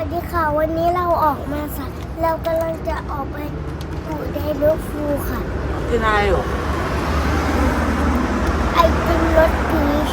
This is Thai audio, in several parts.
วัสดีค่ะ วันนี้เราออกมาสัตว์เรากำลังจะออกไปดูไดโนฟูค่ะกินอะไรอยู่ไอติมรสพีช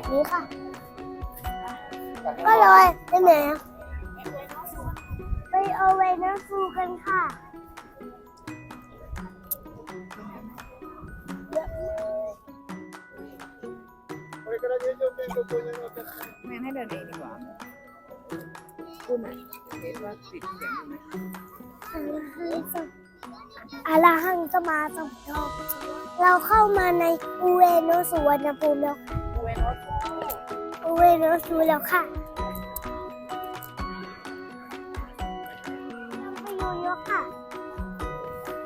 แบบนี้ค่ะ ก็เลยไปไหนอะไปเอาไว้น้ำฟูกันค่ะเยอะเลยไม่ให้เดินเองดีกว่าคุณอะเห็นว่าปิดเสียงอยู่ไหมอาลาหังสมาสมทองเราเข้ามาในอุเวโนสุวรรณภูมิแล้วเวนอส อุเวโนสุแล้วค่ะไปยูนกค่ะ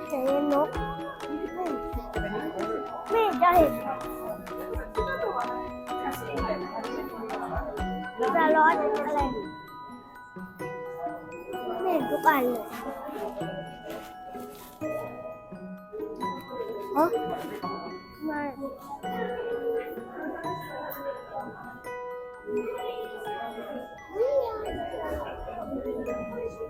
เห็นนกไม่จะเห็นจะร้อนอะไรไม่เห็นทุกอันเลยฮะไม่ ไม่เห็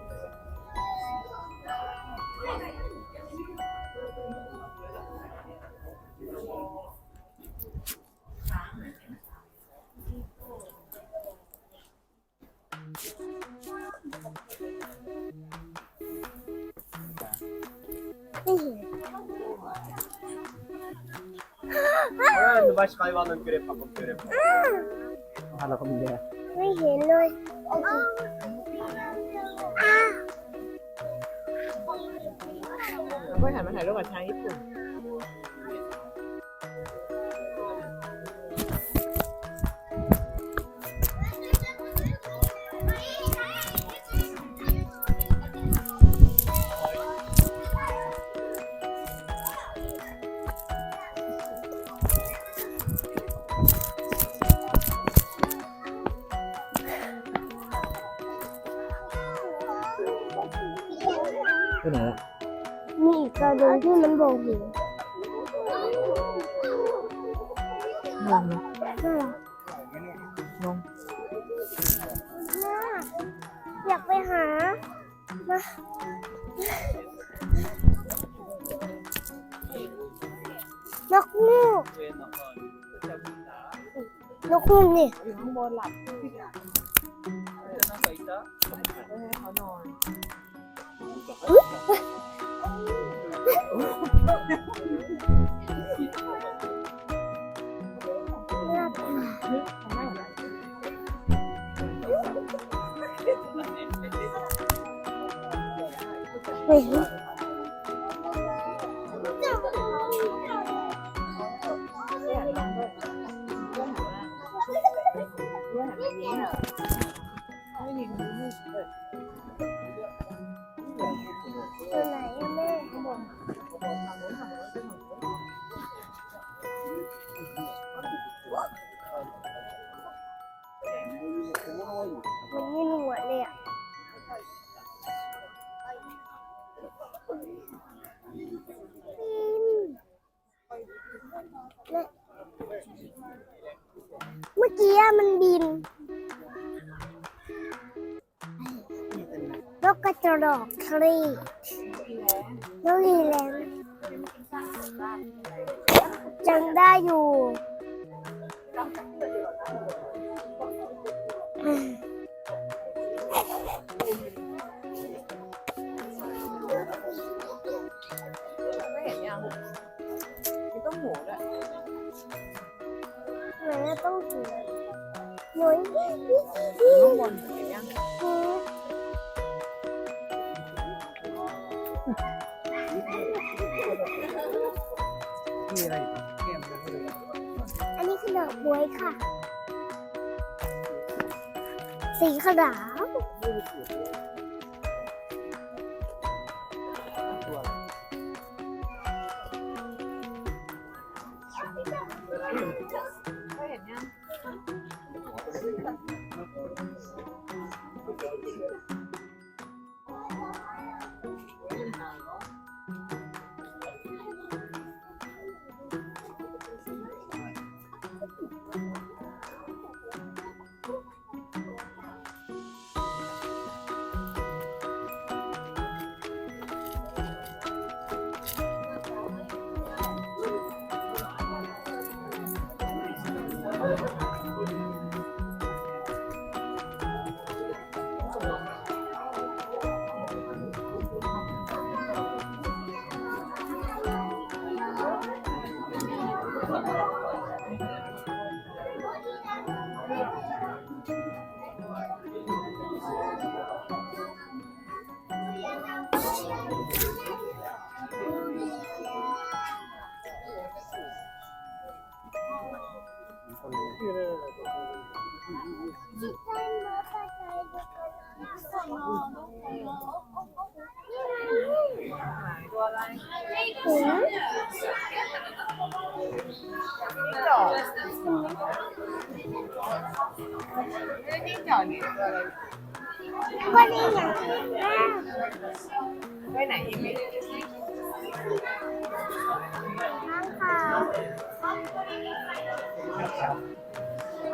น Ah, nu vai ficar igual no crepa com crepa. Ah, la comida. ไม่เห็นเลยโอเคอ้าวเราก็หันมาถ่ายรูปกับช้างญี่ปุ่น หลับเพื่อให้เขานอนน่ากลัวเฮ้ย อกทะเลนกอีแลนจังได้อยู่ สีข ชื่ออะไรตัว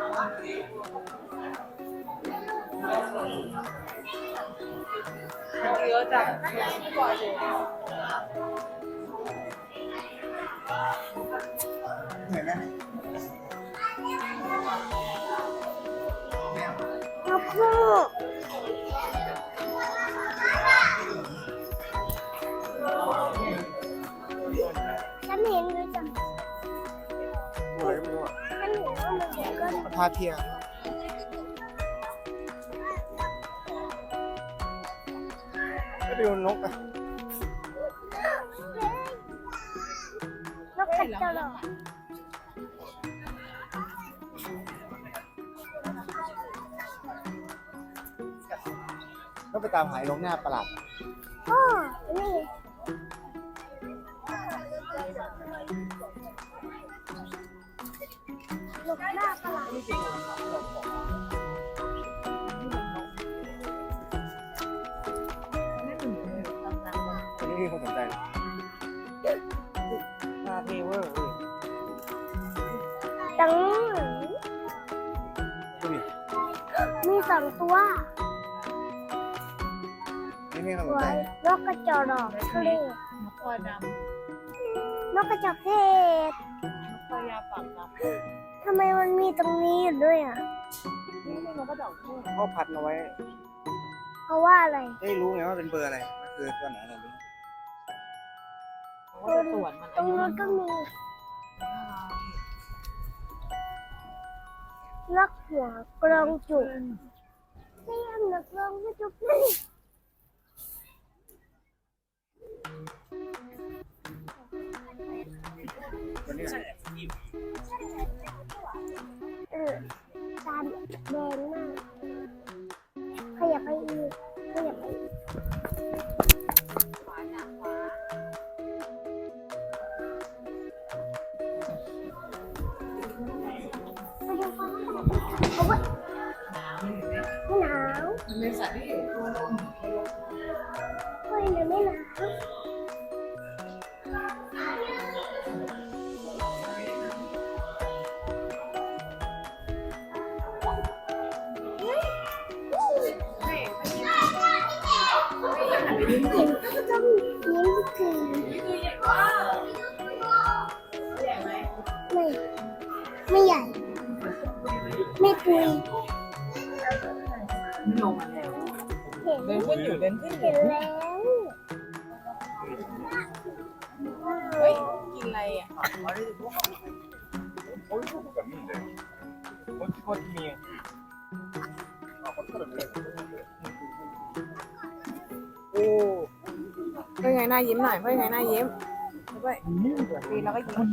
อะไร ๆหืม จิ้งจอกไม่ได้จิ้งจอกนี่ตัวอะไร ก็นี่ไงอ้าว ไปไหนอีกไหม ค้างคาว เยอะจังก่อนเลย เห็นไหม นกคู่ฉันเห็นด้วยจ้ะ เห็นว่ามันเด็กก็พาเทียก็ดูนกอะนกขัดตลอดก็ไปตามหายลงหน้าประหลาดอ๋อนี่น อันนี้มีคนสนใจหน้าเทเวอร์ตังดูดิมีสองตัวนี่มีคนสตันวใจนกกระจอกดอกทะเลนกคอดำนกกระจอกเทศนกคอยาวปากดำ ทำไมมันมีตรงนี้อยู่ด้วยอะ นี่นกกระจอกเทศเขาพัดเอาไว้เพราะว่าอะไรได้รู้ไงว่าเป็นเบอร์อะไรมันคือตัวไหนอะไรนี้เขาก็จะตรวจมันตรงนู้นก็มีนกหัวกรองจุกเรียมนกกรองจุกนี่ตัวนี้เออ ตามแดงมากขยับไปอีกขยับไปอีกไปดูฟ้าเอาไว้ไม่หนาวมันเป็นสัตว์ที่อยู่ตัวลมายิ้มหน่อยเพื่อไงหน้ายิ้มเพื่อปีนแล้วก็ยิ้ม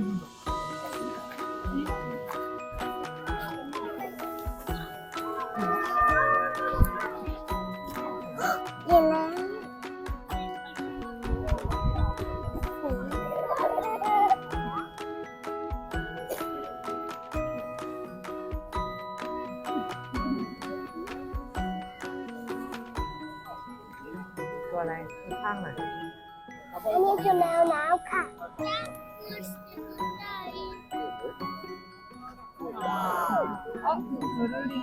คือแมวน้ำค่ะ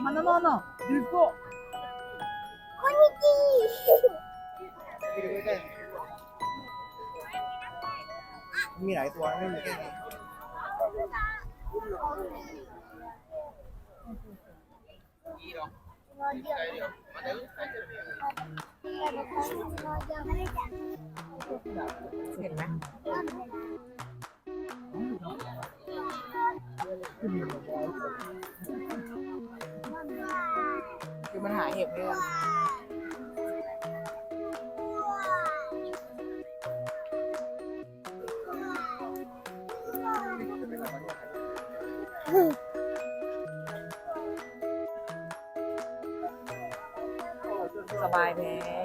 花の穴リコ こんにち มีหลายตัวไม่มีแค่นี้ เ เห็นไหมคือมันหาเห็บด้วยสบายแท้ไ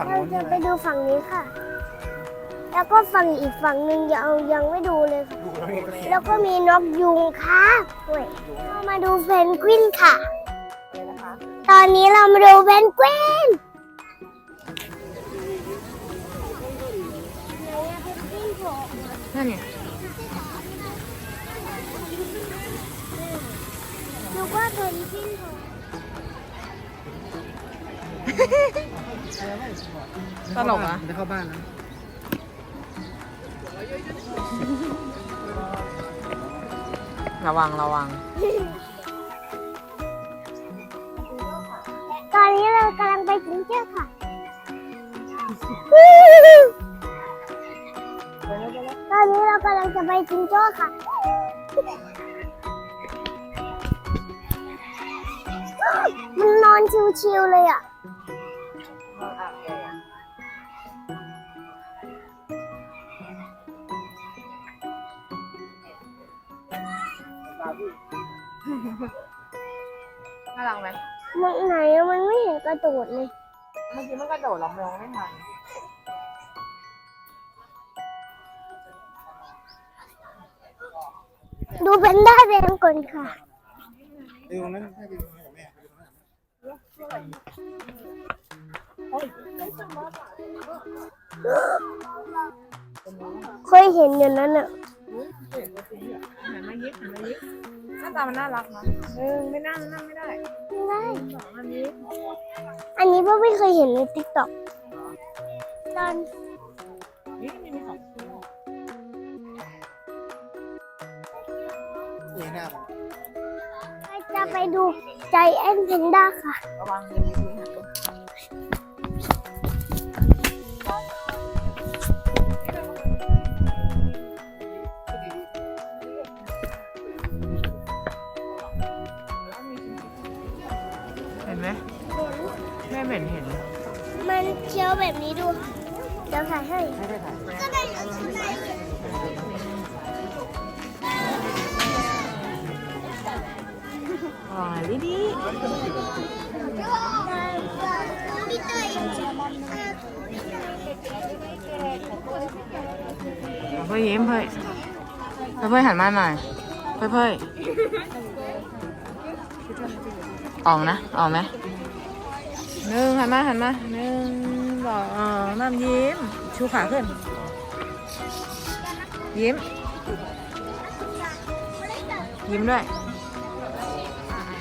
ฝั่งเรานู้นจะใช่ไหไปมดูฝั่งนี้ค่ะ แล้วก็ฝั่งอีกฝั่งหนึ่งยังยังไม่ดูเลยค่ะ ดูแล้วเองก็เห็นแล้วก็มีนกยุงค่ะเว้ยเรามาดูเพนกวินค่ะเลยนะคะตอนนี้เรามาดูเพนกวินไหนอะเพนกวินโผล่นั่นไงดูว่าเพนกวินโผล่ ตลกอะจะเข้าบ้านแล้วระวังระวัง ตอนนี้เรากำลังไปจิงเจ้าค่ะ ตอนนี้เรากำลังจะไปจิงโจ้ค่ะมันนอนชิวๆเลยอะ น่ารักไหมมันไหนอะมันไม่เห็นกระโดดเลย เมื่อกี้มันกระโดดเรามองไม่ทันดูเป็นด้าแดงก่อนค่ะ ดูตรงนั้นให้ดูตรงนั้นกับแม่ดูตรงนั้นเคยเห็นอย่างนั้นอะหันมายิ้มหันมายิ้มหน้าตามันน่ารักนะหนึ่งไม่นั่งนั่งไม่ได้ไม่ได้ สองอันนี้อันนี้พ่อไม่เคยเห็นในติ๊กต็อกตอนนี่มีสองตัวนี่หน้ามันจะไปดูใจแอนเพนด้าค่ะ ระวังเดินมีพื้นหันลง เพื่อหันมาหน่อย เพื่อเพื่อออกนะ ออกไหมหนึ่งหันมาหันมาหนึ่งสองน้ำยิ้ม ชูขาขึ้น ยิ้ม ยิ้มด้วย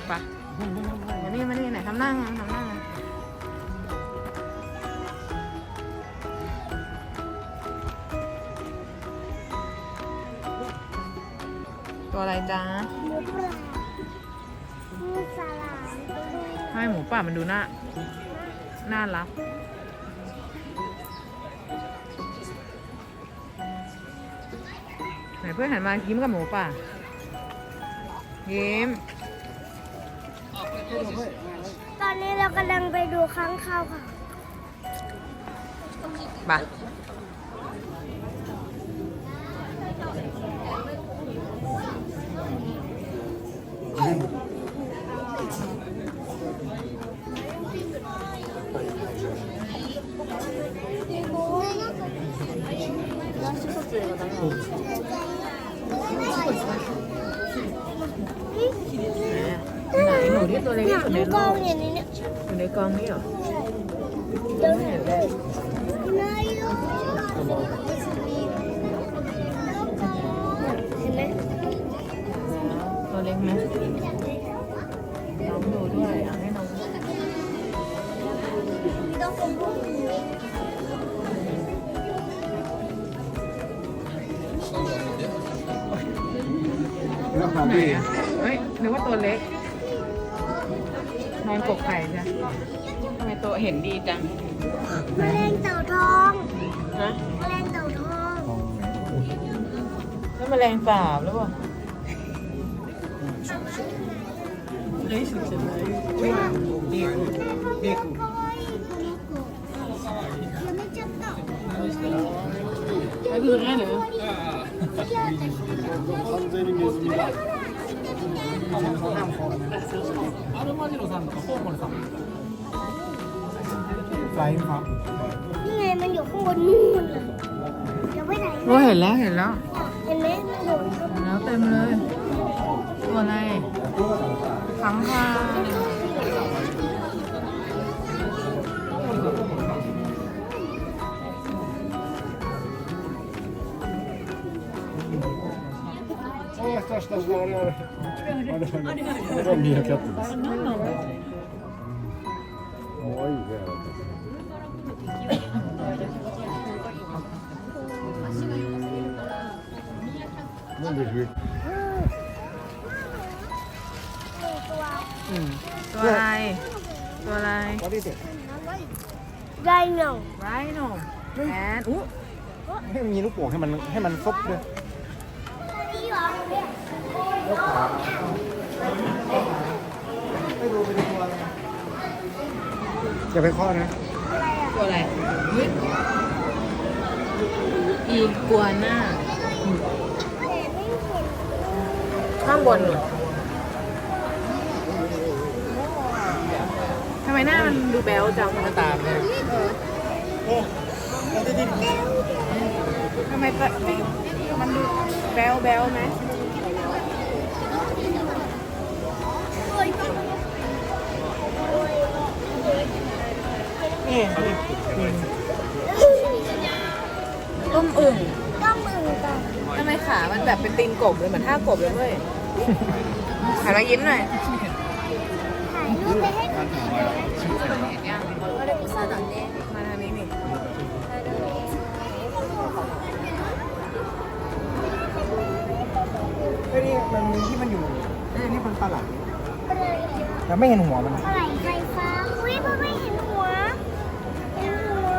ไปมานี่มานี่ไหนทำน้างทำน้าง ตัวอะไรจ๊ะหมูปลาหมูสลามให้หมูป่ามันดูน่าน่ารักเพื่อนหันมายิ้มกับหมูป่ะยิ้มตอนนี้เรากำลังไปดูค้างคาวค่ะป่ะไหนหนู ที่ตัวเล็กเนี่ที่สุดในโลกองอย่างนี้เนี่ยอยู่ในกองนี้เหรอเดี๋ยวไม่เห็เห็นนเลเลยยเห็นไหมตัวเล็กไหมน้องดูด้วยอาให้น้องไหนอะเฮ้ยนึกว่าตัวเล็ก กกไข่จ้ะทำไมตัวเห็นดีจัง แมลงเต่าทอง นะ แมลงเต่าทอง แล้วแมลงสาบหรือเปล่าเฮ้ยสุดๆเลย ビークビーク かわいいこの子 アルマジロさんとかコウモリさんフライング นี่ไงมันอยู่ข้างบนนู่นน่ะจะไปไหน โอ้เห็นแล้วเห็นแล้ว เห็นไหมมันอยู่ข้างบน เห็นแล้วเต็มเลย ตัวอะไรขังคาว あした したしたあれあれあれあれこれがミーアキャットです可愛いねなんで上 อืมตัวอะไร ตัวอะไร あれで ได้เงา ไรโนแอนอู้ ให้มีลูกโป่งให้มันให้มันซบด้วย นี่เหร อไม่ดูไปดูตัวอะไรอย่าไปเคาะนะตัวอะไรเฮ้ยอีกัวน่าแต่ไม่เห็นข้างบนเหรอทำไมหน้ามันดูแบ๊วจังมันตามเนี่ยโอ้เราจะดิ้นทำไมตะ มันดูแบ๊วแบ๊วไหมนี่ต้มอึ่งต้องมือกันทำไมขา มันแบบเป็นตีนกบเลยเหมือนท่ากบเลยเว้ยหันมายิ้มหน่อยถ่ายรูปไปให้คนอื่นดู มันมีที่มันอยู่ไอ้นี่มันปลาไหลแต่ไม่เห็นหัวมันปลาไหลไฟฟ้าอุ้ยมันไม่เห็นหัวเห็นหัว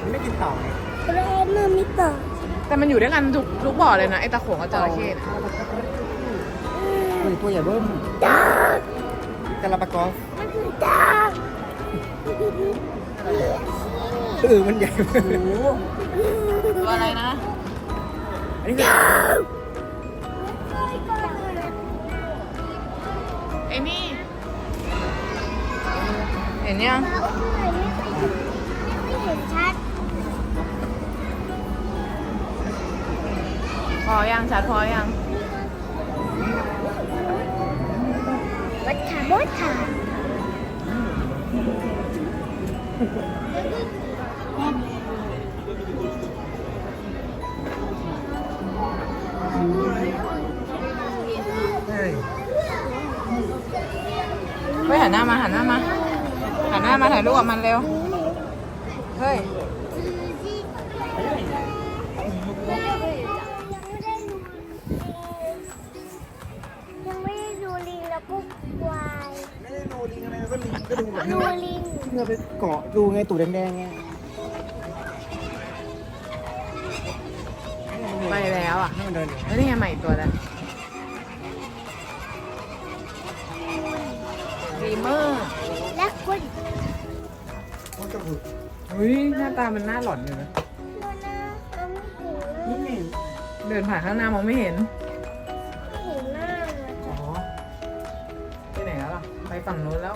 มันไม่กินเต่าไงปลาเมื่อมิต่อแต่มันอยู่ด้วยกันทุกทุกบ่อเลยนะไอตะโขงกับจระเข้เนี่ยเฮ้ยตัวใหญ่เบิ้มดากาลาปากอสมันคือดาเออมันใหญ่ตัวอะไรนะ อันนี้คือไอ้นี่เห็นยังแล้วอุ้มหน่อยไม่ไม่เห็นชัดพอยังชัดพอยังวัดขาวัดขา เฮ้ยเฮ้ยหันหน้ามาหันหน้ามาหันหน้ามาถ่ายรูปกับมันเร็ว เฮ้ยยังไม่ได้ดูลิงแล้วก็ควายไม่ได้ดูลิงอะไรก็ลิงก็ดูแบบดูลิงเงือไปเกาะดูไงตูดแดงๆไงให้ มันเดินอยู่แล้วนี่ไงใหม่อีกตัวแล้วดีเมอร์และคุณมันจะฝึกอุ้ยหน้าตามันน่าหลอนอยู่นะโมนาเอาไม่เห็นนี่เดินผ่านข้างหน้ามองไม่เห็นไม่เห็นหน้าเลยอ๋อไปไหนแล้วล่ะไปฝั่งนู้นแล้ว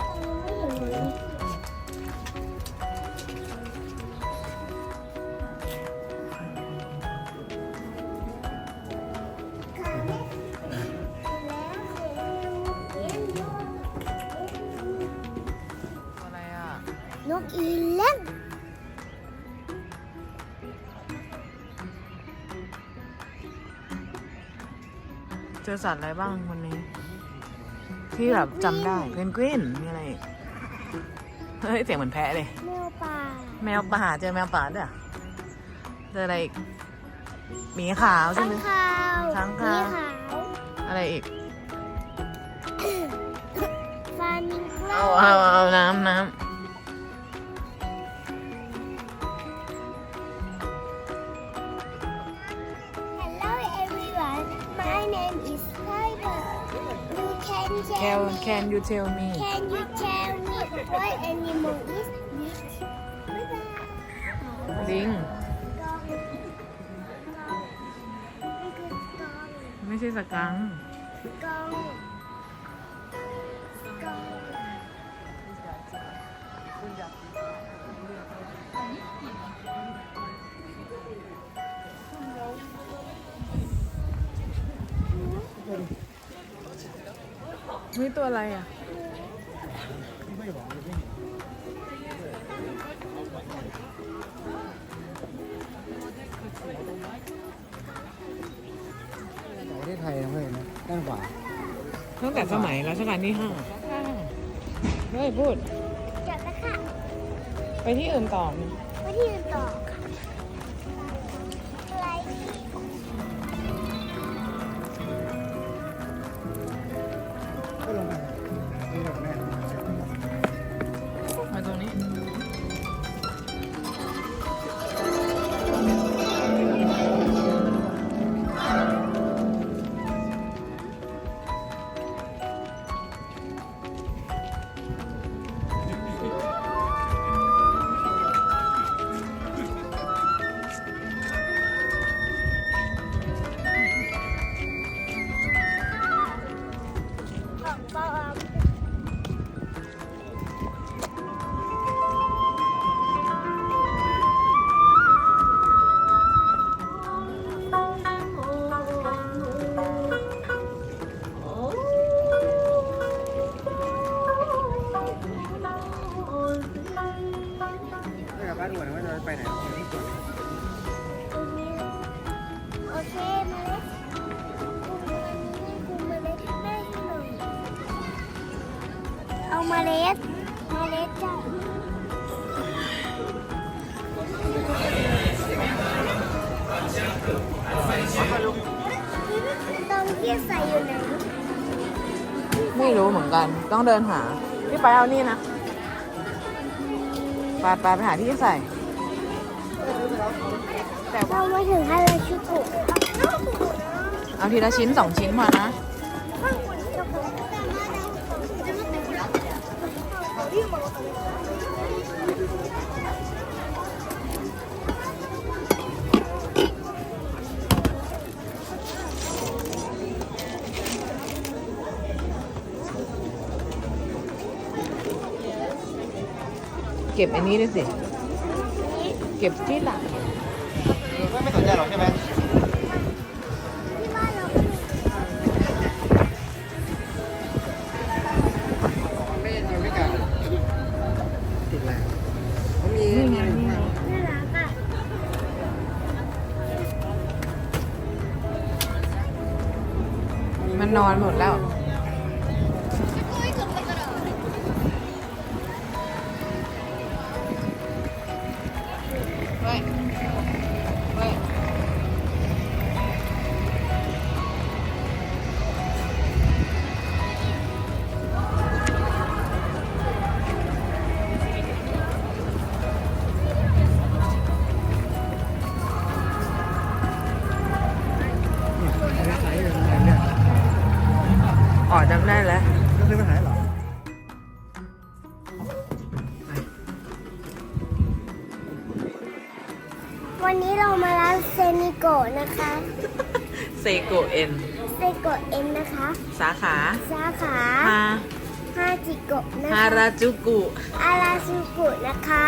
สัตว์อะไรบ้างวันนี้ ที่แบบจำได้เพนกวินมีอะไรอีกเฮ้ยเสียงเหมือนแพะเลย แมวป่าแมวป่าเจอแมวป่าด้วยเหรอเจออะไรอีกหมีขาวใช่ข้างไหมคาวค้างคาว มีขาวอะไรอีก ฟามิงโกเอาเอาเอาน้ำน้ฮั can ำ tell Can me Can you tell me can you tell me what animal is this บ๊ายบายลิงกองมันคือกองไม่ใช่สกังค์ นี่ตัวอะไรอะ ประเทศไทยนะเพื่อนนะด้านขวาตั้งแต่สมัยรัชกาลที่ห้าเฮ้ยพูดจับตะค่ะ ไปที่อื่นต่อไหม ไปที่อื่นต่อ ต้องเดินหา พี่ไปเอานี่นะไปไปไปหาที่ใส่ แต่เรามาถึงฮาราชูกุเอาทีละชิ้นสองชิ้นพอนะ เก็บอันนี้ด้วยสิ เก็บที่หลัง นิโกะนะคะเซโกเอ็นเซโกะเอ็นนะคะ สาขาสาขาฮาฮาจิโกะนะฮาคะราจูกุอาราซูกุนะคะ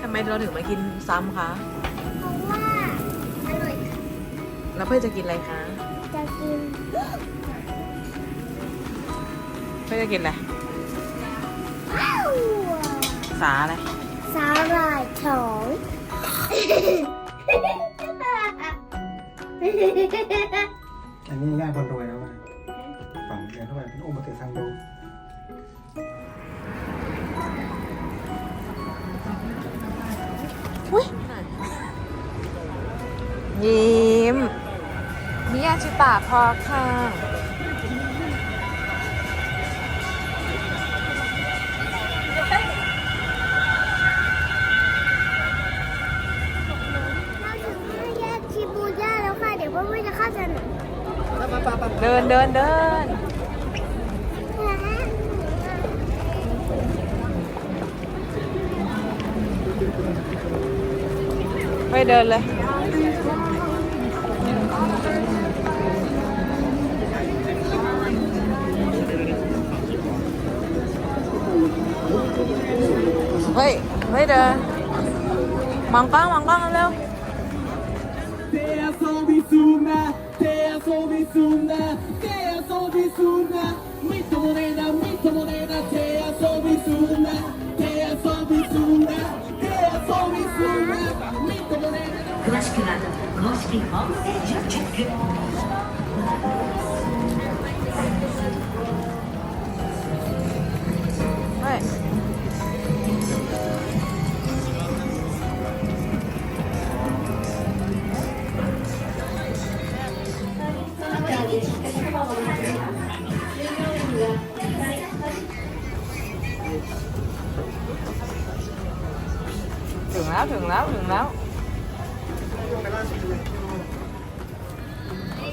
ทำไมเราถึงมากินซ้ำคะเพราะว่าอร่อยค่ะแล้วเพื่อนจะกินอะไรคะจะกินเพื่อนจะกินอะไรว้าวสาอะไรสาหร่ายทอง อันนี้ง่ายคนรวยแล้วไงฝังเงินเข้าไปเป็นโอมาเตะซังโดยิ้มมิยาชิตะพอค่ะ เราถึงห้าแยกชิบูย่าแล้วค่ะ เดี๋ยวเพื่อนๆจะเข้าถนน เดินเดินเดินไปเดินเลยเฮ้ยเฮ้ยเดินมองกล้องมองกล้องเร็ว 手遊びすんな手遊びすんなみっともねえな詳しくは公式ホームページをチェック เฮ้ ถึงแล้วถึงแล้วถึงแล้ว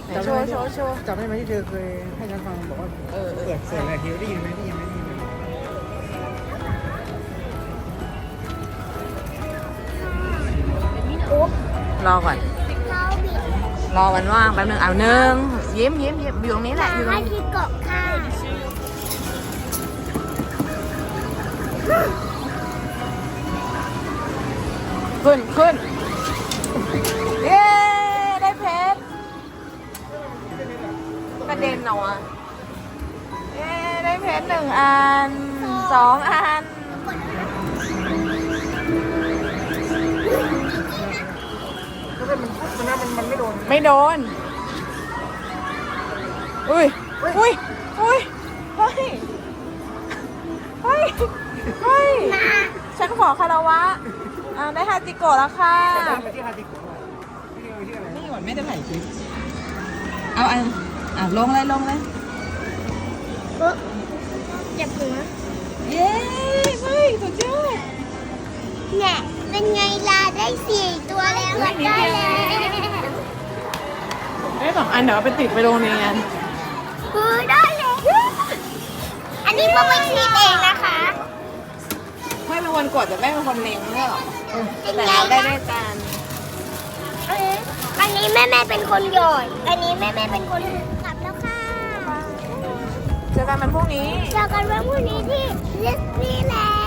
ไหนโชว์โชว์โชว์จำได้ไหมที่เธอเคยให้ฉันฟังบอกว่าเออเออเปิดเสียงอะไรทีได้ยินไหมได้ยินไหมได้ยินไหมรอก่อนเราบิดรอวันว่างแป๊บนึงเอาหนึ่งยิ้มยิ้มยิ้มอยู่ตรงนี้แหละอยู่ตรงให้นี้ที่เกาะค่ะ ขึ้นขึ้นเย้ได้เพชรกระเด็นเหรอวะเย้ได้เพชรหนึ่งอันสองอันก็เป็นมันมันน่ามันมันไม่โดนไม่โดน อุ้ยอุ้ยอุ้ยเฮ้ยเฮ้ยเฮ้ยฉันขอคาราวะ อ่าได้ฮาจิโกะแล้วค่ะ ไปที่ฮาจิโกะไม่ได้ไปที่อะไรนี่หวานไม่ได้ถ่ายคลิปเอาอันอะลงเลยลงเลยจับหัวเย้เฮ้ยสุดยอดเนี่ยเป็นไงล่ะได้สี่ตัวแล้วก็ได้แล้วได้สองอันเดี๋ยวเอาไปติดไปโรงเรียนเออได้แล้วอันนี้พวกไม่คิดเองนะคะไม่เป็น คนกดแต่แม่เป็นคนเล็งไม่ใช่หรอเป็นแต่ไงเราได้ล่ะด้วยกันเอออันนี้แม่แม่เป็นคนหยอดอันนี้แม่แม่เป็นคนกลับแล้วค่ะ เจอกันวันพรุ่งนี้ เจอกันวันพรุ่งนี้ที่ดิสนีย์แลนด์ค่ะ